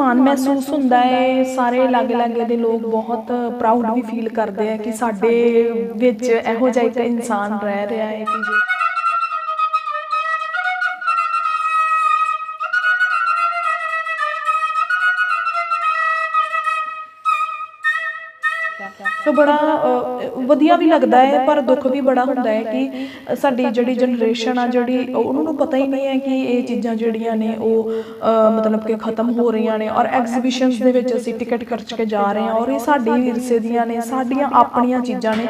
ਮਾਣ ਮਹਿਸੂਸ ਹੁੰਦਾ ਹੈ ਸਾਰੇ ਲਾਗੇ-ਲਾਗੇ ਦੇ ਲੋਕ ਬਹੁਤ ਪ੍ਰਾਊਡ ਵੀ ਫੀਲ ਕਰਦੇ ਆ ਕਿ ਸਾਡੇ ਵਿੱਚ ਇਹੋ ਜਿਹਾ ਇੱਕ ਇਨਸਾਨ ਰਹਿ ਰਿਹਾ ਹੈ ਕਿ ਸੋ ਬੜਾ ਵਧੀਆ ਵੀ ਲੱਗਦਾ ਹੈ, ਪਰ ਦੁੱਖ ਵੀ ਬੜਾ ਹੁੰਦਾ ਹੈ ਕਿ ਸਾਡੀ ਜਿਹੜੀ ਜਨਰੇਸ਼ਨ ਆ, ਜਿਹੜੀ ਉਹਨਾਂ ਨੂੰ ਪਤਾ ਹੀ ਨਹੀਂ ਹੈ ਕਿ ਇਹ ਚੀਜ਼ਾਂ ਜਿਹੜੀਆਂ ਨੇ ਉਹ ਮਤਲਬ ਕਿ ਖਤਮ ਹੋ ਰਹੀਆਂ ਨੇ ਔਰ ਐਗਜ਼ੀਬਿਸ਼ਨਸ ਦੇ ਵਿੱਚ ਅਸੀਂ ਟਿਕਟ ਖਰਚ ਕੇ ਜਾ ਰਹੇ ਹਾਂ ਔਰ ਇਹ ਸਾਡੀ ਵਿਰਸੇ ਦੀਆਂ ਨੇ, ਸਾਡੀਆਂ ਆਪਣੀਆਂ ਚੀਜ਼ਾਂ ਨੇ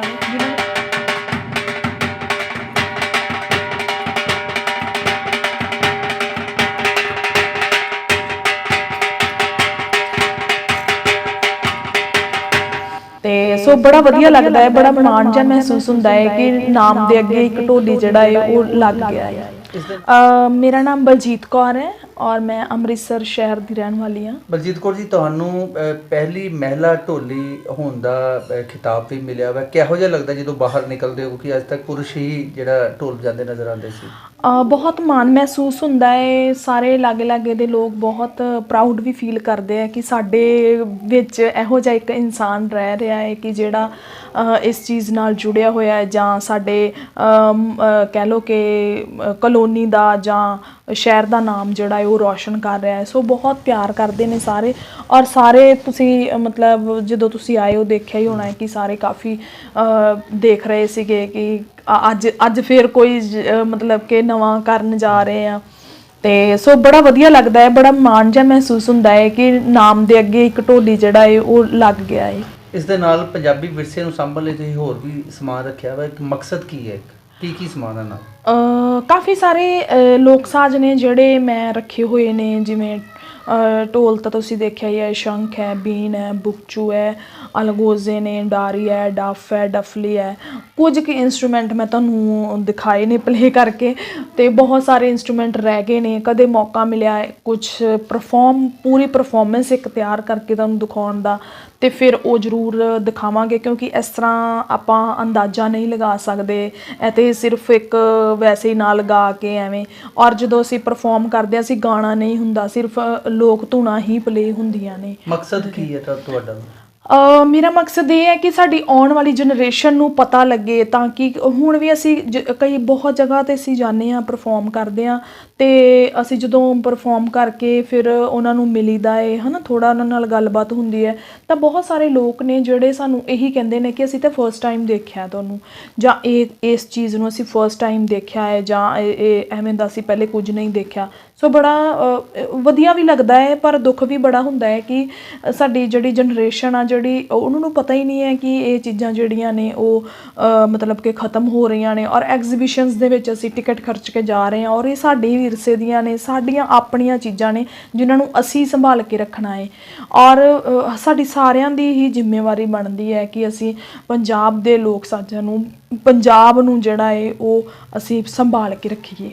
ਸੋ ਬੜਾ ਵਧੀਆ ਲੱਗਦਾ ਹੈ ਬੜਾ ਮਾਣ ਜਿਹਾ ਮਹਿਸੂਸ ਹੁੰਦਾ ਹੈ ਕਿ ਨਾਮ ਦੇ ਅੱਗੇ ਇੱਕ ਢੋਲੀ ਜਿਹੜਾ ਹੈ ਉਹ ਲੱਗ ਗਿਆ ਹੈ। ਅ, ਮੇਰਾ ਨਾਮ ਬਲਜੀਤ ਕੌਰ ਹੈ ਔਰ ਮੈਂ ਅੰਮ੍ਰਿਤਸਰ ਸ਼ਹਿਰ ਦੀ ਰਹਿਣ ਵਾਲੀ ਹਾਂ। ਬਲਜੀਤ ਕੌਰ ਜੀ ਤੁਹਾਨੂੰ ਪਹਿਲੀ ਮਹਿਲਾ ਢੋਲੀ ਹੋਣ ਦਾ ਖਿਤਾਬ ਵੀ ਮਿਲਿਆ ਵਾ। ਕਿਹੋ ਜਿਹਾ ਲੱਗਦਾ ਜਦੋਂ ਬਾਹਰ ਨਿਕਲਦੇ ਹੋ ਕਿ ਅੱਜ ਤੱਕ ਪੁਰਸ਼ ਹੀ ਜਿਹੜਾ ਢੋਲ ਵਜਾਉਂਦੇ ਨਜ਼ਰ ਆਉਂਦੇ ਸੀ? ਬਹੁਤ ਮਾਣ ਮਹਿਸੂਸ ਹੁੰਦਾ ਹੈ ਸਾਰੇ ਲਾਗੇ-ਲਾਗੇ ਦੇ ਲੋਕ ਬਹੁਤ ਪ੍ਰਾਊਡ ਵੀ ਫੀਲ ਕਰਦੇ ਆ ਕਿ ਸਾਡੇ ਵਿੱਚ ਇਹੋ ਜਿਹਾ ਇੱਕ ਇਨਸਾਨ ਰਹਿ ਰਿਹਾ ਹੈ ਕਿ ਜਿਹੜਾ ਇਸ ਚੀਜ਼ ਨਾਲ ਜੁੜਿਆ ਹੋਇਆ ਹੈ ਜਾਂ ਸਾਡੇ ਕਹਿ ਲੋ ਕਿ ਕਲੋਨੀ ਦਾ ਜਾਂ ਸ਼ਹਿਰ ਦਾ ਨਾਮ ਜਿਹੜਾ ਹੈ ਉਹ ਰੌਸ਼ਨ ਕਰ ਰਿਹਾ ਹੈ ਸੋ ਬਹੁਤ ਪਿਆਰ ਕਰਦੇ ਨੇ ਸਾਰੇ। ਔਰ ਸਾਰੇ ਤੁਸੀਂ, ਮਤਲਬ ਜਦੋਂ ਤੁਸੀਂ ਆਏ ਹੋ ਦੇਖਿਆ ਹੀ ਹੋਣਾ ਹੈ ਕਿ ਸਾਰੇ ਕਾਫੀ ਦੇਖ ਰਹੇ ਸੀਗੇ ਕਿ ਅੱਜ ਅੱਜ ਫੇਰ ਕੋਈ ਮਤਲਬ ਕਿ ਨਵਾਂ ਕਰਨ ਜਾ ਰਹੇ ਆ। ਤੇ ਸੋ ਬੜਾ ਵਧੀਆ ਲੱਗਦਾ ਹੈ ਬੜਾ ਮਾਣ ਜਿਹਾ ਮਹਿਸੂਸ ਹੁੰਦਾ ਹੈ ਕਿ ਨਾਮ ਦੇ ਅੱਗੇ ਇੱਕ ਢੋਲੀ ਜਿਹੜਾ ਹੈ ਉਹ ਲੱਗ ਗਿਆ ਹੈ ਇਸ ਦੇ ਨਾਲ ਪੰਜਾਬੀ ਵਿਰਸੇ ਨੂੰ ਸੰਭਾਲਣ ਲਈ ਤੁਸੀਂ ਹੋਰ ਵੀ ਸਮਾਨ ਰੱਖਿਆ ਵਾ ਇੱਕ ਮਕਸਦ ਕੀ ਹੈ? ਕੀ ਕੀ ਸਮਾਨ ਹੈ ਨਾਲ? ਅ, ਕਾਫੀ ਸਾਰੇ ਲੋਕ ਸਾਜ਼ ਨੇ ਜਿਹੜੇ ਮੈਂ ਰੱਖੇ ਹੋਏ ਨੇ ਜਿਵੇਂ ਢੋਲ ਤਾਂ ਤੁਸੀਂ ਦੇਖਿਆ ਹੀ ਹੈ, ਸ਼ੰਖ ਹੈ, ਬੀਨ ਹੈ, ਬੁਕਚੂ ਹੈ, ਅਲਗੋਜ਼ੇ ਨੇ, ਡਾਰੀ ਹੈ, ਡੱਫ ਹੈ, ਡਫਲੀ ਹੈ। ਕੁਝ ਕੁ ਇਨਸਟਰੂਮੈਂਟ ਮੈਂ ਤੁਹਾਨੂੰ ਦਿਖਾਏ ਨੇ ਪਲੇ ਕਰਕੇ ਤੇ ਬਹੁਤ ਸਾਰੇ ਇਨਸਟਰੂਮੈਂਟ ਰਹਿ ਗਏ ਨੇ। ਕਦੇ ਮੌਕਾ ਮਿਲਿਆ ਹੈ ਕੁਝ ਪਰਫਾਰਮ ਪੂਰੀ ਪਰਫਾਰਮੈਂਸ ਇੱਕ ਤਿਆਰ ਕਰਕੇ ਤੁਹਾਨੂੰ ਦਿਖਾਉਣ ਦਾ ਤੇ ਫਿਰ ਉਹ ਜ਼ਰੂਰ ਦਿਖਾਵਾਂਗੇ ਕਿਉਂਕਿ ਇਸ ਤਰ੍ਹਾਂ ਆਪਾਂ ਅੰਦਾਜ਼ਾ ਨਹੀਂ ਲਗਾ ਸਕਦੇ। ਇਹ ਤੇ ਸਿਰਫ ਇੱਕ ਵੈਸੇ ਹੀ ਨਾਲ ਗਾ ਕੇ ਐਵੇਂ। ਔਰ ਜਦੋਂ ਅਸੀਂ ਪਰਫਾਰਮ ਕਰਦੇ ਹਾਂ, ਅਸੀਂ ਗਾਣਾ ਨਹੀਂ ਹੁੰਦਾ, ਸਿਰਫ ਲੋਕ ਧੁਨਾ ਹੀ ਪਲੇ ਹੁੰਦੀਆਂ ਨੇ। ਮਕਸਦ ਕੀ ਹੈ ਤਾਂ ਤੁਹਾਡਾ? ਅ ਮੇਰਾ ਮਕਸਦ ਇਹ ਹੈ ਕਿ ਸਾਡੀ ਆਉਣ ਵਾਲੀ ਜਨਰੇਸ਼ਨ ਨੂੰ ਪਤਾ ਲੱਗੇ ਤਾਂ ਕਿ ਹੁਣ ਵੀ ਅਸੀਂ ਜ- ਕਈ ਬਹੁਤ ਜਗ੍ਹਾ ਤੇ ਅਸੀਂ ਜਾਂਦੇ ਆ ਪਰਫਾਰਮ ਕਰਦੇ ਆ ਤੇ ਅਸੀਂ ਜਦੋਂ ਪਰਫਾਰਮ ਕਰਕੇ ਫਿਰ ਉਹਨਾਂ ਨੂੰ ਮਿਲੀਦਾ ਏ ਹਨਾ ਥੋੜਾ ਉਹਨਾਂ ਨਾਲ ਗੱਲਬਾਤ ਹੁੰਦੀ ਹੈ। ਤਾਂ ਬਹੁਤ ਸਾਰੇ ਲੋਕ ਨੇ ਜਿਹੜੇ ਸਾਨੂੰ ਇਹੀ ਕਹਿੰਦੇ ਨੇ ਕਿ ਅਸੀਂ ਤਾਂ ਫਰਸਟ ਟਾਈਮ ਦੇਖਿਆ ਤੁਹਾਨੂੰ ਜਾਂ ਇਹ ਇਸ ਚੀਜ਼ ਨੂੰ ਅਸੀਂ ਫਰਸਟ ਟਾਈਮ ਦੇਖਿਆ ਹੈ ਜਾਂ ਇਹ ਇਹ ਐਵੇਂ ਦਾ ਅਸੀਂ ਪਹਿਲੇ ਕੁਝ ਨਹੀਂ ਦੇਖਿਆ। ਸੋ ਬੜਾ ਵਧੀਆ ਵੀ ਲੱਗਦਾ ਹੈ, ਪਰ ਦੁੱਖ ਵੀ ਬੜਾ ਹੁੰਦਾ ਹੈ ਕਿ ਸਾਡੀ ਜਿਹੜੀ ਜਨਰੇਸ਼ਨ ਆ, ਜਿਹੜੀ ਉਹਨਾਂ ਨੂੰ ਪਤਾ ਹੀ ਨਹੀਂ ਹੈ ਕਿ ਇਹ ਚੀਜ਼ਾਂ ਜਿਹੜੀਆਂ ਨੇ ਉਹ ਮਤਲਬ ਕਿ ਖਤਮ ਹੋ ਰਹੀਆਂ ਨੇ ਔਰ ਐਗਜ਼ੀਬਿਸ਼ਨਸ ਦੇ ਵਿੱਚ ਅਸੀਂ ਟਿਕਟ ਖਰਚ ਕੇ ਜਾ ਰਹੇ ਹਾਂ ਔਰ ਇਹ ਸਾਡੇ ਵਿਰਸੇ ਦੀਆਂ ਨੇ, ਸਾਡੀਆਂ ਆਪਣੀਆਂ ਚੀਜ਼ਾਂ ਨੇ, ਜਿਨ੍ਹਾਂ ਨੂੰ ਅਸੀਂ ਸੰਭਾਲ ਕੇ ਰੱਖਣਾ ਹੈ। ਔਰ ਸਾਡੀ ਸਾਰਿਆਂ ਦੀ ਹੀ ਜ਼ਿੰਮੇਵਾਰੀ ਬਣਦੀ ਹੈ ਕਿ ਅਸੀਂ ਪੰਜਾਬ ਦੇ ਲੋਕ ਸਾਜ਼ਾਂ ਨੂੰ, ਪੰਜਾਬ ਨੂੰ ਜਿਹੜਾ ਹੈ, ਉਹ ਅਸੀਂ ਸੰਭਾਲ ਕੇ ਰੱਖੀਏ।